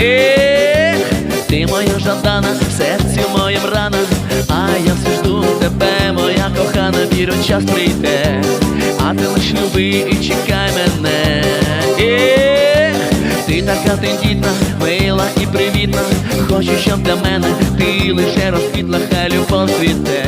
Ти моя жадана, серці моєм рана, а я все жду тебе, моя кохана, вірю, час прийде, а ти лиш люби і чекай мене. Ти така тендітна, мила і привітна. Хочу, щоб для мене ти лише розквітла, хай любов цвіте,